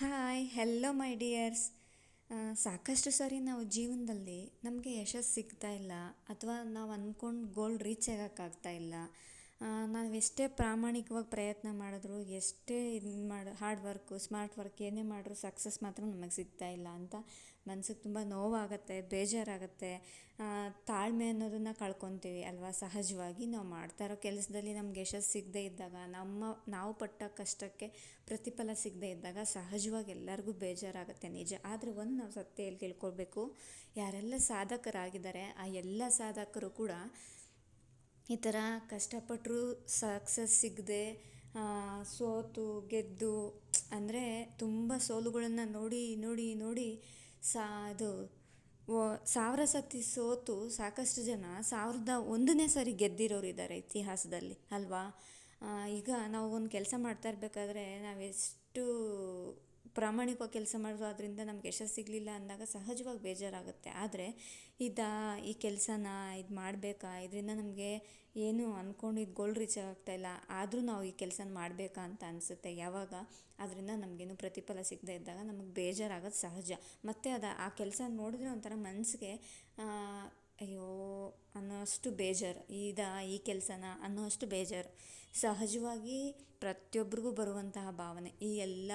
Hi hello ಮೈ dears ಸಾಕಷ್ಟು ಸಾರಿ ನಾವು ಜೀವನದಲ್ಲಿ ನಮಗೆ ಯಶಸ್ಸು ಸಿಗ್ತಾ ಇಲ್ಲ, ಅಥವಾ ನಾವು ಅಂದ್ಕೊಂಡು ಗೋಲ್ ರೀಚ್ ಆಗೋಕ್ಕಾಗ್ತಾ ಇಲ್ಲ. ನಾವು ಎಷ್ಟೇ ಪ್ರಾಮಾಣಿಕವಾಗಿ ಪ್ರಯತ್ನ ಮಾಡಿದ್ರು, ಎಷ್ಟೇ ಇದು ಮಾಡಿ ಹಾರ್ಡ್ ವರ್ಕು ಸ್ಮಾರ್ಟ್ ವರ್ಕ್ ಏನೇ ಮಾಡಿದ್ರೂ ಸಕ್ಸಸ್ ಮಾತ್ರ ನಮಗೆ ಸಿಗ್ತಾ ಇಲ್ಲ ಅಂತ ಮನ್ಸಿಗೆ ತುಂಬ ನೋವಾಗುತ್ತೆ, ಬೇಜಾರಾಗುತ್ತೆ. ತಾಳ್ಮೆ ಅನ್ನೋದನ್ನು ಕಳ್ಕೊತೀವಿ ಅಲ್ವಾ? ಸಹಜವಾಗಿ ನಾವು ಮಾಡ್ತಾ ಇರೋ ಕೆಲಸದಲ್ಲಿ ನಮ್ಗೆ ಯಶಸ್ಸು ಸಿಗದೇ ಇದ್ದಾಗ, ನಮ್ಮ, ನಾವು ಪಟ್ಟ ಕಷ್ಟಕ್ಕೆ ಪ್ರತಿಫಲ ಸಿಗದೇ ಇದ್ದಾಗ ಸಹಜವಾಗಿ ಎಲ್ಲರಿಗೂ ಬೇಜಾರಾಗುತ್ತೆ ನಿಜ. ಆದರೆ ಒಂದು ನಾವು ಸತ್ಯ ಎಲ್ಲಿ ತಿಳ್ಕೊಳ್ಬೇಕು. ಯಾರೆಲ್ಲ ಸಾಧಕರಾಗಿದ್ದಾರೆ, ಆ ಎಲ್ಲ ಸಾಧಕರು ಕೂಡ ಈ ಥರ ಕಷ್ಟಪಟ್ಟರು ಸಕ್ಸಸ್ ಸಿಗದೆ ಸೋತು, ಗೆದ್ದು, ಅಂದರೆ ತುಂಬ ಸೋಲುಗಳನ್ನು ನೋಡಿ ನೋಡಿ ನೋಡಿ ಸಾ, ಅದು ಸಾವಿರ ಸತಿ ಸೋತು ಸಾಕಷ್ಟು ಜನ ಸಾವಿರದ ಒಂದನೇ ಸಾರಿ ಗೆದ್ದಿರೋರು ಇದ್ದಾರೆ ಇತಿಹಾಸದಲ್ಲಿ, ಅಲ್ವಾ? ಈಗ ನಾವು ಒಂದು ಕೆಲಸ ಮಾಡ್ತಾ ಇರಬೇಕಾದ್ರೆ ನಾವೆಷ್ಟು ಪ್ರಾಮಾಣಿಕವಾಗಿ ಕೆಲಸ ಮಾಡಿದ್ರು ಅದರಿಂದ ನಮ್ಗೆ ಯಶಸ್ಸು ಸಿಗಲಿಲ್ಲ ಅಂದಾಗ ಸಹಜವಾಗಿ ಬೇಜಾರಾಗುತ್ತೆ. ಆದರೆ ಇದಾ, ಈ ಕೆಲಸನ ಇದು ಮಾಡಬೇಕಾ? ಇದರಿಂದ ನಮಗೆ ಏನು ಅಂದ್ಕೊಂಡಿದ್ದು ಗೋಲ್ ರೀಚ್ ಆಗ್ತಾ ಇಲ್ಲ. ಆದರೂ ನಾವು ಈ ಕೆಲಸನ ಮಾಡಬೇಕಾ ಅಂತ ಅನಿಸುತ್ತೆ. ಯಾವಾಗ? ಅದರಿಂದ ನಮಗೇನು ಪ್ರತಿಫಲ ಸಿಗದೆ ಇದ್ದಾಗ ನಮಗೆ ಬೇಜಾರಾಗೋದು ಸಹಜ. ಮತ್ತು ಅದು, ಆ ಕೆಲಸ ನೋಡಿದ್ರೆ ಒಂಥರ ಮನಸ್ಸಿಗೆ ಅಯ್ಯೋ, ಅನ್ನೋಷ್ಟು ಬೇಜಾರು. ಇದಾ, ಈ ಕೆಲಸನ ಅನ್ನೋಷ್ಟು ಬೇಜಾರು. ಸಹಜವಾಗಿ ಪ್ರತಿಯೊಬ್ಬರಿಗೂ ಬರುವಂತಹ ಭಾವನೆ. ಈ ಎಲ್ಲ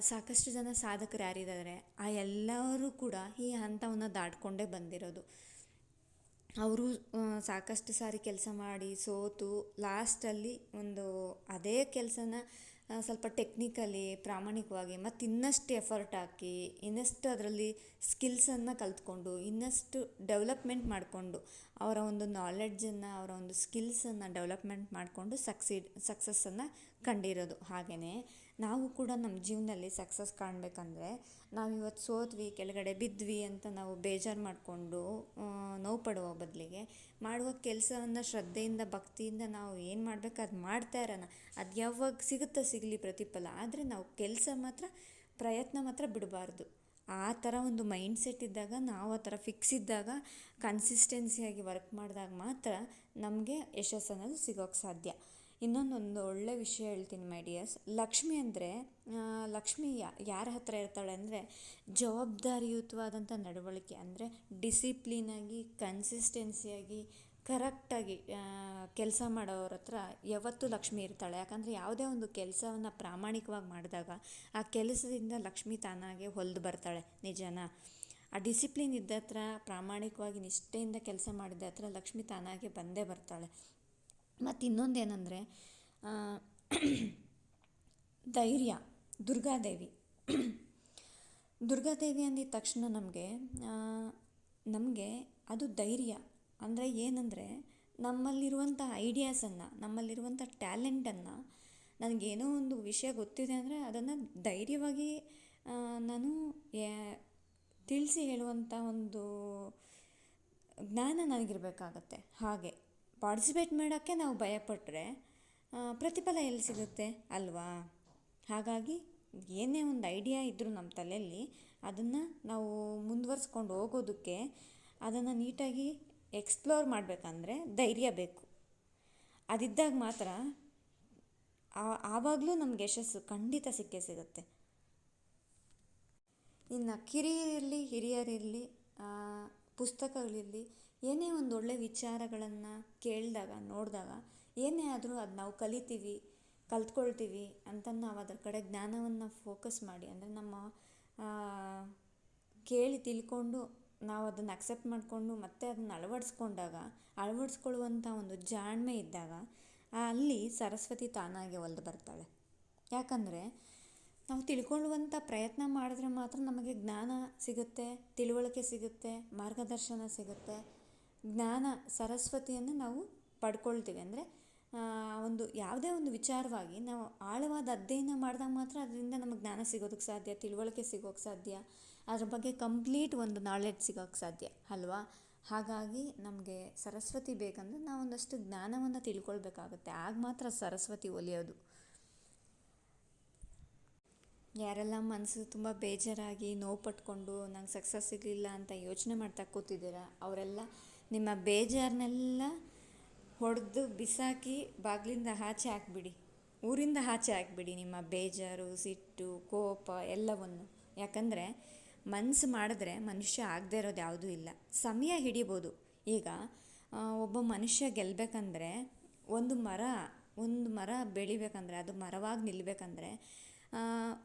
ಸಾಕಷ್ಟು ಜನ ಸಾಧಕರು ಯಾರಿದ್ದಾರೆ? ಆ ಎಲ್ಲರೂ ಕೂಡ ಈ ಹಂತವನ್ನು ದಾಟ್ಕೊಂಡೇ ಬಂದಿರೋದು. ಅವರು ಸಾಕಷ್ಟು ಸಾರಿ ಕೆಲಸ ಮಾಡಿ ಸೋತು ಲಾಸ್ಟಲ್ಲಿ ಒಂದು ಅದೇ ಕೆಲಸನ ಸ್ವಲ್ಪ ಟೆಕ್ನಿಕಲಿ ಪ್ರಾಮಾಣಿಕವಾಗಿ ಮತ್ತು ಇನ್ನಷ್ಟು ಎಫರ್ಟ್ ಹಾಕಿ, ಇನ್ನಷ್ಟು ಅದರಲ್ಲಿ ಸ್ಕಿಲ್ಸನ್ನು ಕಲ್ತ್ಕೊಂಡು, ಇನ್ನಷ್ಟು ಡೆವಲಪ್ಮೆಂಟ್ ಮಾಡಿಕೊಂಡು, ಅವರ ಒಂದು ನಾಲೆಡ್ಜನ್ನು ಅವರ ಒಂದು ಸ್ಕಿಲ್ಸನ್ನು ಡೆವಲಪ್ಮೆಂಟ್ ಮಾಡಿಕೊಂಡು ಸಕ್ಸೀಡ್ ಸಕ್ಸಸ್ಸನ್ನು ಕಂಡಿರೋದು. ಹಾಗೆಯೇ ನಾವು ಕೂಡ ನಮ್ಮ ಜೀವನದಲ್ಲಿ ಸಕ್ಸಸ್ ಕಾಣಬೇಕಂದ್ರೆ ನಾವು ಇವತ್ತು ಸೋತ್ವಿ, ಕೆಳಗಡೆ ಬಿದ್ವಿ ಅಂತ ನಾವು ಬೇಜಾರು ಮಾಡಿಕೊಂಡು ನೋವು ಪಡುವ ಬದಲಿಗೆ ಮಾಡುವ ಕೆಲಸವನ್ನು ಶ್ರದ್ಧೆಯಿಂದ, ಭಕ್ತಿಯಿಂದ ನಾವು ಏನು ಮಾಡಬೇಕು ಅದು ಮಾಡ್ತಾ ಇರೋಣ. ಅದು ಯಾವಾಗ ಸಿಗುತ್ತೋ ಸಿಗಲಿ ಪ್ರತಿಫಲ. ಆದರೆ ನಾವು ಕೆಲಸ ಮಾತ್ರ, ಪ್ರಯತ್ನ ಮಾತ್ರ ಬಿಡಬಾರ್ದು. ಆ ಥರ ಒಂದು ಮೈಂಡ್ಸೆಟ್ ಇದ್ದಾಗ, ನಾವು ಆ ಥರ ಫಿಕ್ಸ್ ಇದ್ದಾಗ ಕನ್ಸಿಸ್ಟೆನ್ಸಿಯಾಗಿ ವರ್ಕ್ ಮಾಡಿದಾಗ ಮಾತ್ರ ನಮಗೆ ಯಶಸ್ಸು ಅನ್ನೋದು ಸಿಗೋಕ್ಕೆ ಸಾಧ್ಯ. ಇನ್ನೊಂದೊಂದು ಒಳ್ಳೆಯ ವಿಷಯ ಹೇಳ್ತೀನಿ ಮೈ ಡಿಯರ್ಸ್ ಲಕ್ಷ್ಮಿ ಅಂದರೆ ಲಕ್ಷ್ಮಿ ಯಾರ ಹತ್ತಿರ ಇರ್ತಾಳೆ ಅಂದರೆ ಜವಾಬ್ದಾರಿಯುತವಾದಂಥ ನಡವಳಿಕೆ ಅಂದರೆ ಡಿಸಿಪ್ಲೀನಾಗಿ ಕನ್ಸಿಸ್ಟೆನ್ಸಿಯಾಗಿ ಕರೆಕ್ಟಾಗಿ ಕೆಲಸ ಮಾಡೋರ ಹತ್ರ ಯಾವತ್ತೂ ಲಕ್ಷ್ಮಿ ಇರ್ತಾಳೆ. ಯಾಕಂದರೆ ಯಾವುದೇ ಒಂದು ಕೆಲಸವನ್ನು ಪ್ರಾಮಾಣಿಕವಾಗಿ ಮಾಡಿದಾಗ ಆ ಕೆಲಸದಿಂದ ಲಕ್ಷ್ಮಿ ತಾನಾಗೆ ಹೊಲ್ದು ಬರ್ತಾಳೆ, ನಿಜನಾ? ಆ ಡಿಸಿಪ್ಲಿನ್ ಇದ್ದ ಹತ್ರ, ಪ್ರಾಮಾಣಿಕವಾಗಿ ನಿಷ್ಠೆಯಿಂದ ಕೆಲಸ ಮಾಡಿದ ಹತ್ರ ಲಕ್ಷ್ಮಿ ತಾನಾಗೆ ಬಂದೇ ಬರ್ತಾಳೆ. ಮತ್ತು ಇನ್ನೊಂದೇನೆಂದರೆ ಧೈರ್ಯ ದುರ್ಗಾದೇವಿ ದುರ್ಗಾದೇವಿ ಅಂದಿದ ತಕ್ಷಣ ನಮಗೆ ನಮಗೆ ಅದು ಧೈರ್ಯ. ಅಂದರೆ ಏನಂದರೆ ನಮ್ಮಲ್ಲಿರುವಂಥ ಐಡಿಯಾಸನ್ನು ನಮ್ಮಲ್ಲಿರುವಂಥ ಟ್ಯಾಲೆಂಟನ್ನು ನನಗೇನೋ ಒಂದು ವಿಷಯ ಗೊತ್ತಿದೆ ಅಂದರೆ ಅದನ್ನು ಧೈರ್ಯವಾಗಿ ನಾನು ತಿಳಿಸಿ ಹೇಳುವಂಥ ಒಂದು ಜ್ಞಾನ ನನಗಿರಬೇಕಾಗತ್ತೆ ಹಾಗೆ. ಪಾರ್ಟಿಸಿಪೇಟ್ ಮಾಡೋಕ್ಕೆ ನಾವು ಭಯಪಟ್ಟರೆ ಪ್ರತಿಫಲ ಎಲ್ಲಿ ಸಿಗುತ್ತೆ ಅಲ್ವಾ? ಹಾಗಾಗಿ ಏನೇ ಒಂದು ಐಡಿಯಾ ಇದ್ದರೂ ನಮ್ಮ ತಲೆಯಲ್ಲಿ ಅದನ್ನು ನಾವು ಮುಂದುವರ್ಸ್ಕೊಂಡು ಹೋಗೋದಕ್ಕೆ ಅದನ್ನು ನೀಟಾಗಿ ಎಕ್ಸ್ಪ್ಲೋರ್ ಮಾಡಬೇಕಂದ್ರೆ ಧೈರ್ಯ ಬೇಕು. ಅದಿದ್ದಾಗ ಮಾತ್ರ ಆವಾಗಲೂ ನಮ್ಗೆ ಯಶಸ್ಸು ಖಂಡಿತ ಸಿಕ್ಕೇ ಸಿಗುತ್ತೆ. ಇನ್ನು ಕಿರಿಯರಿರಲಿ, ಹಿರಿಯರಿರಲಿ ಪುಸ್ತಕಗಳಿರಲಿ ಏನೇ ಒಂದು ಒಳ್ಳೆಯ ವಿಚಾರಗಳನ್ನು ಕೇಳಿದಾಗ, ನೋಡಿದಾಗ, ಏನೇ ಆದರೂ ಅದು ನಾವು ಕಲಿತೀವಿ, ಕಲ್ತ್ಕೊಳ್ತೀವಿ ಅಂತ ನಾವು ಅದರ ಕಡೆ ಜ್ಞಾನವನ್ನು ಫೋಕಸ್ ಮಾಡಿ, ಅಂದರೆ ನಮ್ಮ ಕೇಳಿ ತಿಳ್ಕೊಂಡು ನಾವು ಅದನ್ನು ಅಕ್ಸೆಪ್ಟ್ ಮಾಡಿಕೊಂಡು ಮತ್ತೆ ಅದನ್ನು ಅಳವಡಿಸ್ಕೊಂಡಾಗ ಅಳವಡಿಸ್ಕೊಳ್ಳುವಂಥ ಒಂದು ಜಾಣ್ಮೆ ಇದ್ದಾಗ ಅಲ್ಲಿ ಸರಸ್ವತಿ ತಾನಾಗೆ ಒಲ್ದು ಬರ್ತಾಳೆ. ಯಾಕಂದರೆ ನಾವು ತಿಳ್ಕೊಳ್ಳುವಂಥ ಪ್ರಯತ್ನ ಮಾಡಿದ್ರೆ ಮಾತ್ರ ನಮಗೆ ಜ್ಞಾನ ಸಿಗುತ್ತೆ, ತಿಳುವಳಿಕೆ ಸಿಗುತ್ತೆ, ಮಾರ್ಗದರ್ಶನ ಸಿಗುತ್ತೆ. ಜ್ಞಾನ ಸರಸ್ವತಿಯನ್ನು ನಾವು ಪಡ್ಕೊಳ್ತೀವಿ. ಅಂದರೆ ಒಂದು ಯಾವುದೇ ಒಂದು ವಿಚಾರವಾಗಿ ನಾವು ಆಳವಾದ ಅಧ್ಯಯನ ಮಾಡಿದಾಗ ಮಾತ್ರ ಅದರಿಂದ ನಮಗೆ ಜ್ಞಾನ ಸಿಗೋದಕ್ಕೆ ಸಾಧ್ಯ, ತಿಳುವಳಿಕೆ ಸಿಗೋಕ್ಕೆ ಸಾಧ್ಯ, ಅದ್ರ ಬಗ್ಗೆ ಕಂಪ್ಲೀಟ್ ಒಂದು ನಾಲೆಡ್ಜ್ ಸಿಗೋಕ್ಕೆ ಸಾಧ್ಯ, ಅಲ್ವಾ? ಹಾಗಾಗಿ ನಮಗೆ ಸರಸ್ವತಿ ಬೇಕಂದರೆ ನಾವು ಒಂದಷ್ಟು ಜ್ಞಾನವನ್ನು ತಿಳ್ಕೊಳ್ಬೇಕಾಗುತ್ತೆ. ಆಗ ಮಾತ್ರ ಸರಸ್ವತಿ ಒಲಿಯೋದು. ಯಾರೆಲ್ಲ ಮನಸ್ಸು ತುಂಬ ಬೇಜಾರಾಗಿ ನೋವು ಪಟ್ಕೊಂಡು ನಂಗೆ ಸಕ್ಸಸ್ ಸಿಗಲಿಲ್ಲ ಅಂತ ಯೋಚನೆ ಮಾಡ್ತಾ ಕೂತಿದ್ದೀರಾ, ಅವರೆಲ್ಲ ನಿಮ್ಮ ಬೇಜಾರನ್ನೆಲ್ಲ ಹೊಡೆದು ಬಿಸಾಕಿ ಬಾಗಿಲಿಂದ ಆಚೆ ಹಾಕ್ಬಿಡಿ. ಊರಿಂದ ಆಚೆ ಹಾಕ್ಬಿಡಿ ನಿಮ್ಮ ಬೇಜಾರು, ಸಿಟ್ಟು, ಕೋಪ ಎಲ್ಲವನ್ನು. ಯಾಕಂದರೆ ಮನಸ್ಸು ಮಾಡಿದ್ರೆ ಮನುಷ್ಯ ಆಗದೇ ಇರೋದು ಯಾವುದೂ ಇಲ್ಲ. ಸಮಯ ಹಿಡಿಬೋದು. ಈಗ ಒಬ್ಬ ಮನುಷ್ಯ ಗೆಲ್ಲಬೇಕಂದ್ರೆ ಒಂದು ಮರ ಒಂದು ಮರ ಬೆಳಿಬೇಕಂದ್ರೆ, ಅದು ಮರವಾಗಿ ನಿಲ್ಲಬೇಕಂದ್ರೆ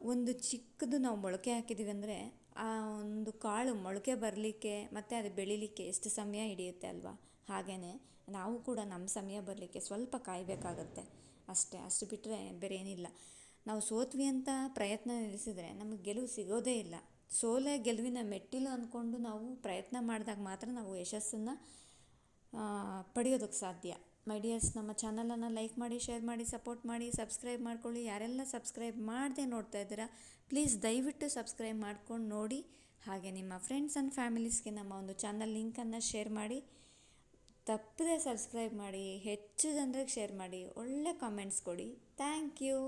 ಒಂದು ಚಿಕ್ಕದು ನಾವು ಮೊಳಕೆ ಹಾಕಿದ್ದೀವಿ ಅಂದರೆ ಆ ಒಂದು ಕಾಳು ಮೊಳಕೆ ಬರಲಿಕ್ಕೆ ಮತ್ತು ಅದು ಬೆಳೀಲಿಕ್ಕೆ ಎಷ್ಟು ಸಮಯ ಹಿಡಿಯುತ್ತೆ ಅಲ್ವಾ? ಹಾಗೆಯೇ ನಾವು ಕೂಡ ನಮ್ಮ ಸಮಯ ಬರಲಿಕ್ಕೆ ಸ್ವಲ್ಪ ಕಾಯಬೇಕಾಗತ್ತೆ. ಅಷ್ಟೇ, ಅಷ್ಟು ಬಿಟ್ಟರೆ ಬೇರೆ ಏನಿಲ್ಲ. ನಾವು ಸೋತ್ವಿ ಅಂತ ಪ್ರಯತ್ನ ನಿಲ್ಲಿಸಿದ್ರೆ ನಮಗೆ ಗೆಲುವು ಸಿಗೋದೇ ಇಲ್ಲ. ಸೋಲೇ ಗೆಲುವಿನ ಮೆಟ್ಟಿಲು ಅಂದ್ಕೊಂಡು ನಾವು ಪ್ರಯತ್ನ ಮಾಡಿದಾಗ ಮಾತ್ರ ನಾವು ಯಶಸ್ಸನ್ನು ಪಡೆಯೋದಕ್ಕೆ ಸಾಧ್ಯ. ಮೈ ಡಿಯರ್ಸ್ ನಮ್ಮ ಚಾನಲನ್ನು ಲೈಕ್ ಮಾಡಿ, ಶೇರ್ ಮಾಡಿ, ಸಪೋರ್ಟ್ ಮಾಡಿ, ಸಬ್ಸ್ಕ್ರೈಬ್ ಮಾಡ್ಕೊಳ್ಳಿ. ಯಾರೆಲ್ಲ ಸಬ್ಸ್ಕ್ರೈಬ್ ಮಾಡದೆ ನೋಡ್ತಾ ಇದ್ದೀರಾ ಪ್ಲೀಸ್ ದಯವಿಟ್ಟು ಸಬ್ಸ್ಕ್ರೈಬ್ ಮಾಡ್ಕೊಂಡು ನೋಡಿ. ಹಾಗೆ ನಿಮ್ಮ ಫ್ರೆಂಡ್ಸ್ ಆ್ಯಂಡ್ ಫ್ಯಾಮಿಲೀಸ್ಗೆ ನಮ್ಮ ಒಂದು ಚಾನಲ್ ಲಿಂಕನ್ನು ಶೇರ್ ಮಾಡಿ. ತಪ್ಪದೆ ಸಬ್ಸ್ಕ್ರೈಬ್ ಮಾಡಿ, ಹೆಚ್ಚು ಜನರಿಗೆ ಶೇರ್ ಮಾಡಿ, ಒಳ್ಳೆ ಕಾಮೆಂಟ್ಸ್ ಕೊಡಿ. Thank you